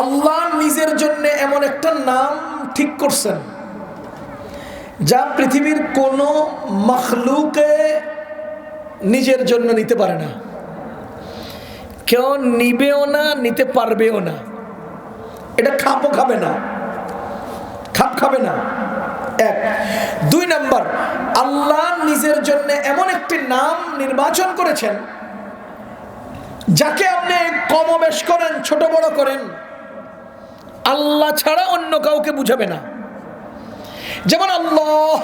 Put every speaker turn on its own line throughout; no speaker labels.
আল্লাহ নিজের জন্য এমন একটা নাম ঠিক করছেন, যা পৃথিবীর কোনো মখলুকে নিজের জন্য নিতে পারে না। কেউ নিবেও না, নিতে পারবেও না। এটা খাপও খাবে না, খাপ খাবে না। এক। দুই নাম্বার, আল্লাহ নিজের জন্য এমন একটি নাম নির্বাচন করেছেন, যাকে আপনি কমবেশ করেন, ছোট বড় করেন। আল্লাহ ছাড়া অন্য কাউকে বুঝাবে না। যেমন আল্লাহ,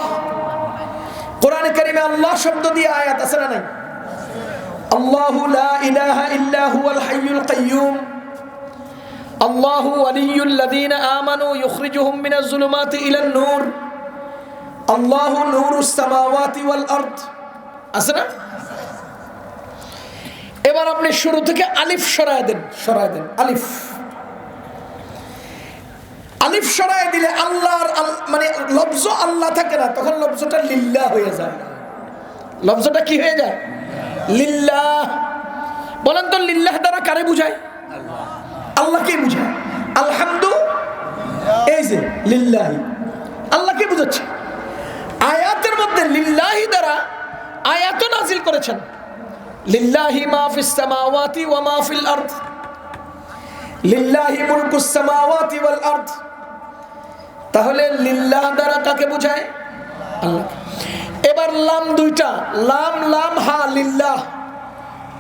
কোরআন কারিমে আল্লাহ শব্দ দিয়ে আয়াত আছে না নাই? আল্লাহু লা ইলাহা ইল্লা হুয়াল হাইয়ুল কাইয়্যুম আল্লাহু ওয়ালিয়্যুল লাযীনা আমানু ইউখরিজুহুম মিনাজ যুলুমাতি ইলান নূর। আল্লাহু নূরুস সামাওয়াতি ওয়াল আরদ। আছে না? এবার আপনি শুরু থেকে আলিফ সরায় দেন সরায় দেন, আলিফ। আলিফ সরায় দিলে আল্লাহর মানে লফজ আল্লাহ থাকে না, তখন লফজটা লিল্লাহ হয়ে যায়। লফজটা কি হয়ে যায়? লিল্লাহ। বলেন তো লিল্লাহ দ্বারা কারে বুঝায়? আল্লাহকে বুঝায়? আলহামদু। এই যে, লিল্লাহি। আল্লাহকে বুঝাচ্ছে? আয়াতের মধ্যে লিল্লাহি দ্বারা আয়াত নাজিল করেছেন। লিল্লাহি মা ফিস সামাওয়াতি ওয়া মা ফিল আরদ। লিল্লাহি মুলকুস সামাওয়াতি ওয়াল আরদ। তাহলে লিল্লাহ দ্বারা কাকে বোঝায়? আল্লাহ। এবার লাম দুইটা। লাম লাম, হা, লিল্লাহ।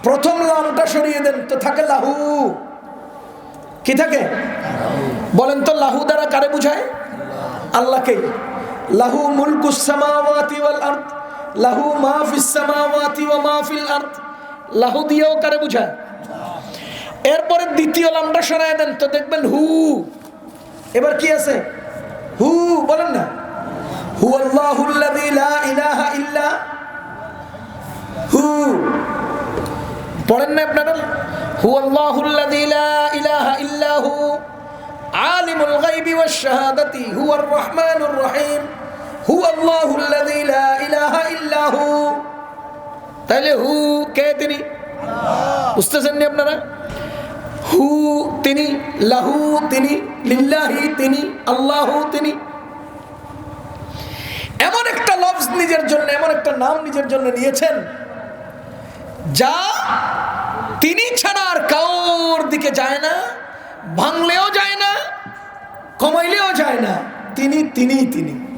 প্রথম লামটা সরিয়ে দেন তো থাকে লাহু। কি থাকে? বলেন তো লাহু দ্বারা কারে বুঝায়? আল্লাহকে। লাহু মুলকুস সামাওয়াতি ওয়াল আরদ। লাহু মা ফিস সামাওয়াতি ওয়া মা ফিল আরদ। লাহু দিয়েও কারে বুঝায়? এরপরে দ্বিতীয় লামটা সরায় দেন তো দেখবেন হু। এবার কি আছে? হু, বলেন না। হু আল্লাহুল্লাযী লা ইলাহা ইল্লা হু। পড়েন না আপনারা? হু আল্লাহুল্লাযী লা ইলাহা ইল্লা হু। আলিমুল গায়বি ওয়াশ শাহাদাতি হুয়ার রহমানুর রহিম। হু আল্লাহুল্লাযী লা ইলাহা ইল্লা হু। তাহলে হু কে তিনি? বুঝতেছেন আপনারা? হু তিনি, লাহু তিনি, লিল্লাহি তিনি, আল্লাহু তিনি। এমন একটা লফজ নিজের জন্য, এমন একটা নাম নিজের জন্য নিয়েছেন, যা তিনি ছাড়া আর কাউর দিকে যায় না, ভাঙলেও যায় না, কমাইলেও যায় না। তিনি তিনি তিনি।